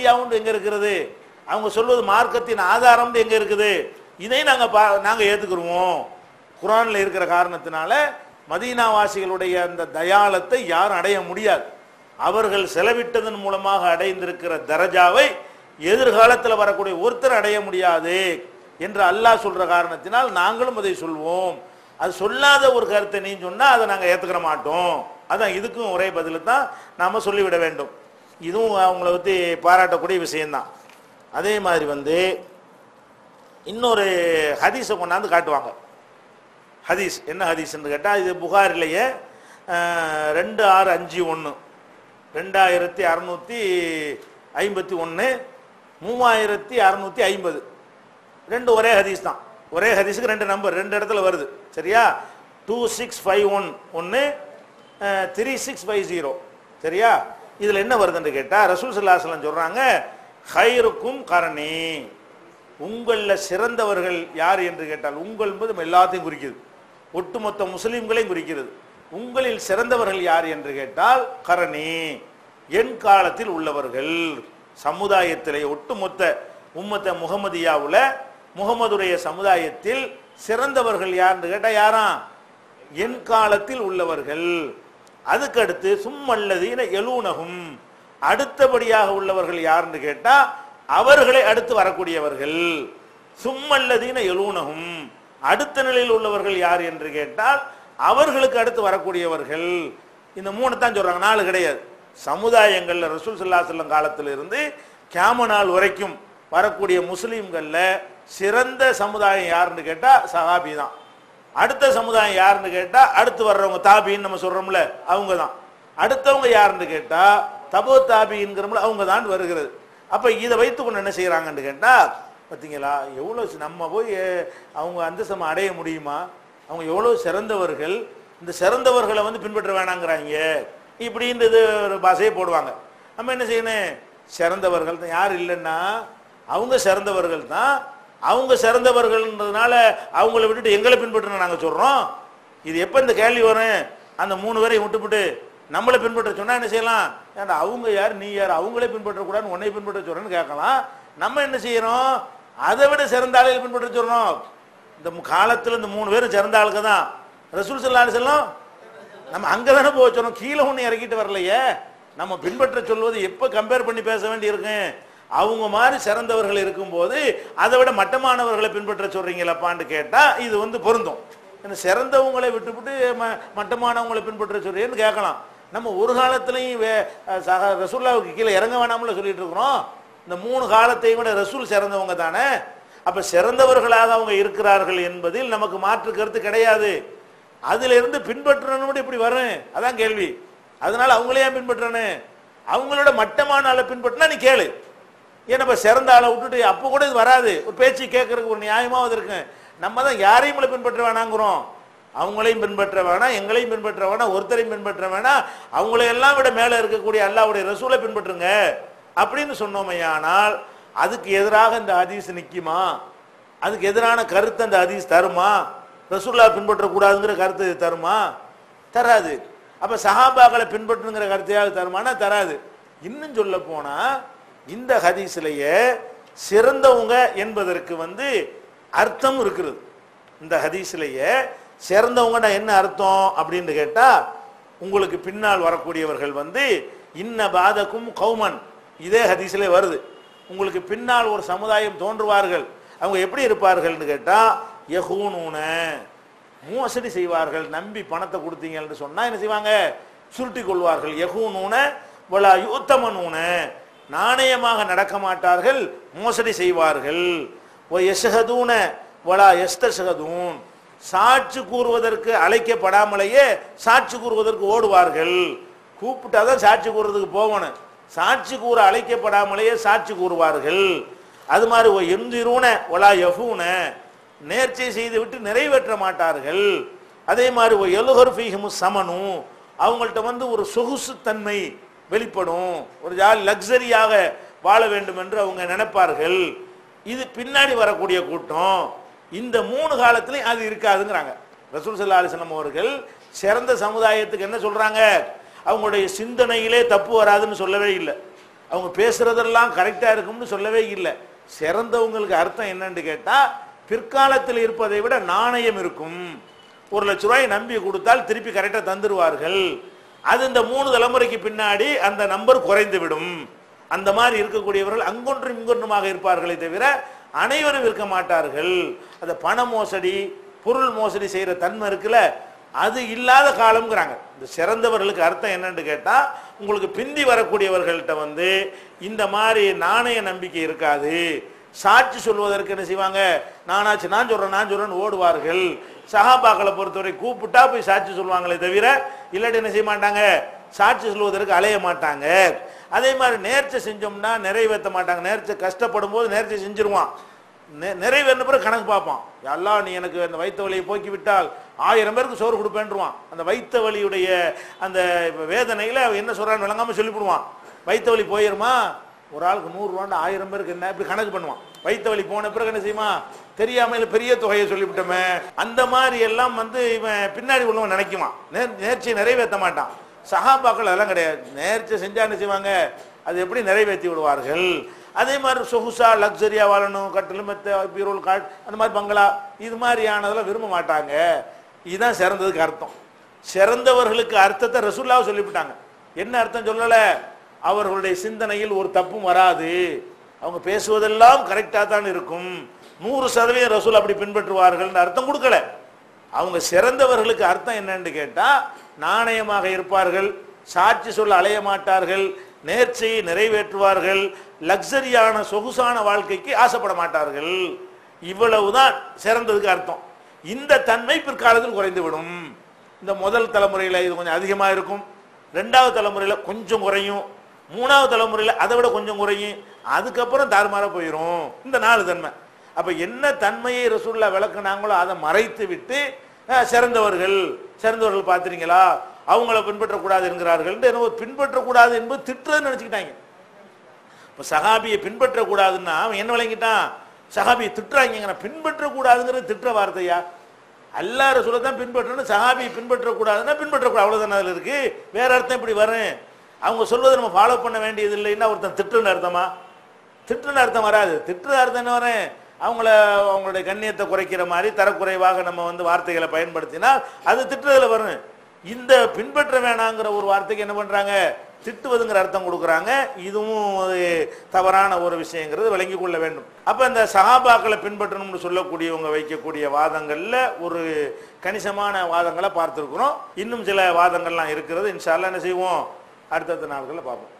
ஹுஜ்ஜியாவும் எங்க இருக்கிறது அவங்க சொல்வது மார்க்கத்தின் ஆதாரம் எங்க இருக்குது? இதை நாங்க பா- நாங்க ஏத்துக்குருவோம். குரான்ல இருக்கிற காரணத்தினால மதீனாவாசிகளுடைய அந்த தயாளத்தை யாரும் அடைய முடியாது. அவர்கள் செலவிட்டதன் மூலமாக அடைந்திருக்கிற தரஜாவை எதிர்காலத்தில் வரக்கூடிய ஒருத்தர் அடைய முடியாது என்று அல்லாஹ் சொல்ற காரணத்தினால் நாங்களும் அதை சொல்வோம். அது சொல்லாத ஒரு கருத்தை நீ சொன்னா அதை நாங்க ஏத்துக்கிற மாட்டோம். அதான் இதுக்கும் ஒரே பதில் தான் நாம சொல்லிவிட வேண்டும். இதுவும் அவங்கள பற்றி பாராட்டக்கூடிய விஷயம்தான். அதே மாதிரி வந்து இன்னொரு ஹதீஸை கொண்டாந்து காட்டுவாங்க. ஹதீஸ் என்ன ஹதீஸ்ன்னு கேட்டால் இது புகாரிலேயே ரெண்டு ஆறு அஞ்சு ஒன்று ரெண்டாயிரத்தி அறநூற்றி ஐம்பத்தி ஒன்று மூவாயிரத்தி அறநூற்றி ஐம்பது. ரெண்டு ஒரே ஹதீஸ் தான். ஒரே ஹதீஸுக்கு ரெண்டு நம்பர் ரெண்டு இடத்துல வருது. சரியா? டூ சிக்ஸ் ஃபைவ் ஒன் ஒன்று த்ரீ சிக்ஸ் ஃபைவ் ஜீரோ. சரியா? இதில் என்ன வருதுன்னு கேட்டால் ரசூல் சல்லாஹலம் சொல்கிறாங்க ஹைருக்கும் கரணி உங்களில் சிறந்தவர்கள் யார் என்று கேட்டால் உங்கள் என்பது எல்லாத்தையும் குறிக்குது. ஒட்டுமொத்த முஸ்லீம்களையும் குறிக்கிறது. உங்களில் சிறந்தவர்கள் யார் என்று கேட்டால் கரணி என் காலத்தில் உள்ளவர்கள். சமுதாயத்திலே ஒட்டுமொத்த உம்மத்த முகமதியாவுல முகமதுடைய சமுதாயத்தில் சிறந்தவர்கள் யாருன்னு கேட்டால் யாராம் என் காலத்தில் உள்ளவர்கள். அதுக்கடுத்து சும்மல்லதீன எலூனகும் அடுத்தபடியாக உள்ளவர்கள் யாருன்னு கேட்டா அவர்களை அடுத்து வரக்கூடியவர்கள். சும்மல்லதீன எலூனகும் அடுத்த நிலையில் உள்ளவர்கள் யார் என்று கேட்டால் அவர்களுக்கு அடுத்து வரக்கூடியவர்கள். இந்த மூணு தான் சொல்றாங்க நாலு கிடையாது. சமுதாயங்கள்ல ரசூல் ஸல்லல்லாஹு செல்லம் காலத்திலிருந்து கேம நாள் வரைக்கும் வரக்கூடிய முஸ்லீம்கள்ல சிறந்த சமுதாயம் யாருன்னு கேட்டா சஹாபி தான். அடுத்த சமுதாயம் யாருன்னு கேட்டா அடுத்து வர்றவங்க தாபின்னு நம்ம சொல்றோம்ல அவங்க தான் அடுத்தவங்க யாருன்னு கேட்டா தபோ தாபிங்கிறோம்ல அவங்க தான் வருகிறது. அப்ப இதை வைத்து கொண்டு என்ன செய்யறாங்கன்னு கேட்டா பார்த்தீங்களா எவ்வளோ நம்ம போய் அவங்க அந்தஸ்தம் அடைய முடியுமா? அவங்க எவ்வளோ சிறந்தவர்கள்? இந்த சிறந்தவர்களை வந்து பின்பற்ற வேணாங்கிறாங்க. இப்படின்றது ஒரு பாஷையை போடுவாங்க. நம்ம என்ன செய்யணும்? சிறந்தவர்கள் தான். யார் இல்லைன்னா அவங்க சிறந்தவர்கள் தான் அவங்க சிறந்தவர்கள்ன்றதுனால அவங்கள விட்டுட்டு எங்களை பின்பற்றணும் நாங்கள் சொல்கிறோம் இது எப்போ இந்த கேள்வி வரும்? அந்த மூணு பேரையும் விட்டுவிட்டு நம்மளை பின்பற்ற சொன்னால் என்ன செய்யலாம்? ஏன்னா அவங்க யார் நீ யார்? அவங்களே பின்பற்றக்கூடாதுன்னு உன்னை பின்பற்ற சொல்றேன்னு கேட்கலாம். நம்ம என்ன செய்யறோம்? அதை விட சிறந்த ஆளுகள் பின்பற்ற சொல்கிறோம் இந்த மு- இந்த மூணு பேரும் சிறந்த ஆளுங்க தான். ரசூல் சல்லா செல்லும் நம்ம அங்கே தானே போக சொன்னோம். கீழே ஒன்று இறக்கிட்டு வரலையே. நம்ம பின்பற்ற சொல்வது எப்போ கம்பேர் பண்ணி பேச வேண்டி அவங்க மாதிரி சிறந்தவர்கள் இருக்கும்போது அதை விட மட்டமானவர்களை பின்பற்ற சொல்றீங்களப்பான்னு கேட்டா இது வந்து பொருந்தும். ஏன்னா சிறந்தவங்களை விட்டுவிட்டு ம- மட்டமானவங்களை பின்பற்ற சொல்றீங்கன்னு கேட்கலாம். நம்ம ஒரு காலத்திலையும் வே- சக ரசூல்லாவுக்கு கீழே இறங்க வேணாம்ல சொல்லிட்டு இருக்கிறோம். இந்த மூணு காலத்தையும் விட ரசூல் சிறந்தவங்க தானே? அப்ப சிறந்தவர்களாக அவங்க இருக்கிறார்கள் என்பதில் நமக்கு மாற்று கருத்து கிடையாது. அதுல இருந்து பின்பற்றணும் இப்படி வரும் அதான் கேள்வி. அதனால அவங்களே ஏன் பின்பற்றணும்? அவங்களோட மட்டமான பின்பற்றினா நீ கேளு. ஏன்னா இப்ப சிறந்த ஆளை விட்டுட்டு அப்போ கூட இது வராது. ஒரு பேச்சு கேட்கறதுக்கு ஒரு நியாயமாவது இருக்கு. நம்ம தான் யாரையும் பின்பற்ற வேணாங்கிறோம் அவங்களையும் பின்பற்ற வேணாம் எங்களையும் பின்பற்ற வேணாம் ஒருத்தரையும் பின்பற்ற வேணாம் அவங்களையெல்லாம் விட மேல இருக்கக்கூடிய அல்லாவுடைய ரசூலை பின்பற்றுங்க. அப்படின்னு சொன்னோமையானால் அதுக்கு எதிராக இந்த ஹதீஸ் நிற்குமா அதுக்கு எதிரான கருத்து அந்த ஹதீஸ் தருமா? ரசூல்லா பின்பற்றக்கூடாதுங்கிற கருத்து இது தருமா? தராது. அப்ப சஹாபாக்களை பின்பற்றுங்கிற கருத்தையாவது தருமானா? தராது. இன்னும் சொல்ல போனா இந்த ஹதீஸ்லயே சிறந்தவங்க என்பதற்கு வந்து அர்த்தம் இருக்கிறது இந்த ஹதீஸ்லயே சிறந்தவங்கன்னா என்ன அர்த்தம் அப்படின்னு கேட்டா உங்களுக்கு பின்னால் வரக்கூடியவர்கள் வந்து இன்ன பாதக்கும் கௌமன். இதே ஹதீஸிலே வருது. உங்களுக்கு பின்னால் ஒரு சமுதாயம் தோன்றுவார்கள். அவங்க எப்படி இருப்பார்கள்னு கேட்டா யஹூனூன மோசடி செய்வார்கள். நம்பி பணத்தை கொடுத்தீங்கன்னு சொன்னா என்ன செய்வாங்க? சுருட்டி கொள்வார்கள். யஹூனூன வலா யூத்தமனூன. நாணயமாக நடக்க மாட்டார்கள் மோசடி செய்வார்கள். ஓ எசகதூன வலா யஸ்தஷஹதூன். சாட்சி கூறுவதற்கு அழைக்கப்படாமலேயே சாட்சி கூறுவதற்கு ஓடுவார்கள். கூப்பிட்டாதான் சாட்சி கூறுறதுக்கு போகணும். சாட்சி கூற அழைக்கப்படாமலேயே சாட்சி கூறுவார்கள். அது மாதிரி ஓ எந்திரூன ஒலா எஃபூன நேர்ச்சி செய்து விட்டு நிறைவேற்ற மாட்டார்கள். அதே மாதிரி ஓ எழுகர் ஃபீஹிமு சமனு. அவங்கள்ட்ட வந்து ஒரு சொகுசு தன்மை வெளிப்படும். ஒரு ஜாலி லக்ஸரியாக வாழ வேண்டும் என்று அவங்க நினைப்பார்கள். இது பின்னாடி வரக்கூடிய கூட்டம். இந்த மூணு காலத்திலையும் அது இருக்காதுங்கிறாங்க. ரசூல் சல்லா அலிஸ்லாம் அவர்கள் சிறந்த சமுதாயத்துக்கு என்ன சொல்றாங்க? அவங்களுடைய சிந்தனையிலே தப்பு வராதுன்னு சொல்லவே இல்லை. அவங்க பேசுறதெல்லாம் கரெக்டா இருக்கும்னு சொல்லவே இல்லை. சிறந்தவங்களுக்கு அர்த்தம் என்னன்னு கேட்டா பிற்காலத்தில் இருப்பதை விட நாணயம் இருக்கும். ஒரு லட்ச ரூபாய் நம்பி கொடுத்தால் திருப்பி கரெக்டாக தந்துடுவார்கள் அது இந்த மூணு தலைமுறைக்கு பின்னாடி அந்த நம்பர் குறைந்து விடும் அந்த மாதிரி இருக்கக்கூடியவர்கள் அங்கொன்றும் இங்கொன்றுமாக இருப்பார்களே தவிர அனைவரும் இருக்க மாட்டார்கள். அந்த பண மோசடி பொருள் மோசடி செய்கிற தன்மை இருக்குல்ல அது இல்லாத காலம்ங்கிறாங்க. இந்த சிறந்தவர்களுக்கு அர்த்தம் என்னன்னு கேட்டால் உங்களுக்கு பிந்தி வரக்கூடியவர்கள்ட்ட வந்து இந்த மாதிரி நாணய நம்பிக்கை இருக்காது. சாட்சி சொல்வதற்கு என்ன செய்வாங்க? நானாச்சு நான் சொல்றேன் நான் சொல்றேன்னு ஓடுவார்கள். சகாபாக்களை பொறுத்தவரை கூப்பிட்டா போய் சாட்சி சொல்லுவாங்களே தவிர இல்லாட்டி என்ன செய்ய மாட்டாங்க? சாட்சி சொல்வதற்கு அலைய மாட்டாங்க. அதே மாதிரி நேர்ச்சை செஞ்சோம்னா நிறைவேற்ற மாட்டாங்க. நேர்ச்சை கஷ்டப்படும் போது நேர்ச்சை செஞ்சிருவான். நெ- நிறைவேறின பிறகு கணக்கு பார்ப்பான். எல்லாம் நீ எனக்கு அந்த வைத்த வலியை போக்கி விட்டால் ஆயிரம் பேருக்கு சோறு கொடுப்பேன்ருவான். அந்த வைத்த வலியுடைய அந்த வேதனையில் அவன் என்ன சொல்றான்னு விளங்காம சொல்லிவிடுவான். வைத்த வலி போயிருமா? ஒரு ஆளுக்கு நூறு ரூபாண்டு ஆயிரம் பேருக்கு என்ன? இப்படி கணக்கு பண்ணுவான். வைத்த வலி போன பிறகு என்ன செய்யுமா தெரியாம இல்ல பெரிய தொகையை சொல்லிவிட்டோமே. அந்த மாதிரி எல்லாம் வந்து இவன் பின்னாடி உள்ளவன் நினைக்குவான். நேர் நேர்ச்சியை நிறைவேற்ற மாட்டான். சகாபாக்கள் அதெல்லாம் கிடையாது. நேர்ச்சி செஞ்சா என்ன செய்வாங்க? அது எப்படி நிறைவேற்றி விடுவார்கள்? அதே மாதிரி சொகுசா லக்ஸரியா வாழணும் கட்டில் மெத்த பீரோல் காட் அந்த மாதிரி பங்களா இது மாதிரியானதெல்லாம் விரும்ப மாட்டாங்க. இதுதான் சிறந்ததுக்கு அர்த்தம். சிறந்தவர்களுக்கு அர்த்தத்தை ரசூல்லாவை சொல்லிவிட்டாங்க. என்ன அர்த்தம் சொல்லலை? அவர்களுடைய சிந்தனையில் ஒரு தப்பும் வராது. அவங்க பேசுவதெல்லாம் கரெக்டாக தான் இருக்கும். நூறு சதவீதம் ரசூல் அப்படி பின்பற்றுவார்கள் அர்த்தம் கொடுக்கல. அவங்க சிறந்தவர்களுக்கு அர்த்தம் என்னன்னு கேட்டால் நாணயமாக இருப்பார்கள் சாட்சி சொல்ல அலைய மாட்டார்கள் நேர்ச்சியை நிறைவேற்றுவார்கள் லக்ஸரியான சொகுசான வாழ்க்கைக்கு ஆசைப்பட மாட்டார்கள். இவ்வளவுதான் சிறந்ததுக்கு அர்த்தம். இந்த தன்மை பிற்காலத்தில் குறைந்துவிடும். இந்த முதல் தலைமுறையில் இது கொஞ்சம் அதிகமாக இருக்கும். ரெண்டாவது தலைமுறையில் கொஞ்சம் குறையும். மூணாவது தலைமுறையில் அதை விட கொஞ்சம் குறையும். அதுக்கப்புறம் தாறுமாறாக போயிடும் இந்த நாலு தன்மை. அப்போ என்ன தன்மையை ரசூல்லா விளக்குனாங்களோ அதை மறைத்து விட்டு சிறந்தவர்கள் சிறந்தவர்கள் பார்த்துறீங்களா அவங்கள பின்பற்றக்கூடாது என்கிறார்கள் என்னவோ பின்பற்றக்கூடாது என்பது திட்டுறதுன்னு நினச்சிக்கிட்டாங்க. இப்போ சகாபியை பின்பற்றக்கூடாதுன்னா அவன் என்ன விளங்கிட்டான்? சகாபியை திட்டுறாங்க பின்பற்றக்கூடாதுங்கிறது திட்டுற வார்த்தையா? அல்லாஹ் ரசூலை தான் பின்பற்றணும் சகாபியை பின்பற்றக்கூடாதுன்னா பின்பற்றக்கூடாது. அவ்வளோதானே அதில் இருக்குது வேற அர்த்தம் இப்படி வரேன் அவங்க சொல்வதை நம்ம ஃபாலோ பண்ண வேண்டியது இல்லைன்னா ஒருத்தன் திட்டுன்னு அர்த்தமா? திட்டுன்னு அர்த்தம் வராது. திட்டுற அர்த்தம் என்ன வரும்? அவங்கள அவங்களுடைய கண்ணியத்தை குறைக்கிற மாதிரி தரக்குறைவாக நம்ம வந்து வார்த்தைகளை பயன்படுத்தினால் அது திட்டுறதில் வரும். இந்த பின்பற்ற வேணாங்கிற ஒரு வார்த்தைக்கு என்ன பண்ணுறாங்க திட்டுவதுங்கிற அர்த்தம் கொடுக்குறாங்க. இதுவும் தவறான ஒரு விஷயங்கிறது விளங்கி கொள்ள வேண்டும். அப்போ இந்த சகாபாக்களை பின்பற்றணும்னு சொல்லக்கூடியவங்க வைக்கக்கூடிய வாதங்களில் ஒரு கணிசமான வாதங்களை பார்த்துருக்குறோம். இன்னும் சில வாதங்கள்லாம் இருக்கிறது. இன்ஷால்லாம் என்ன செய்வோம்? அடுத்தடுத்த நாட்களில் பார்ப்போம்.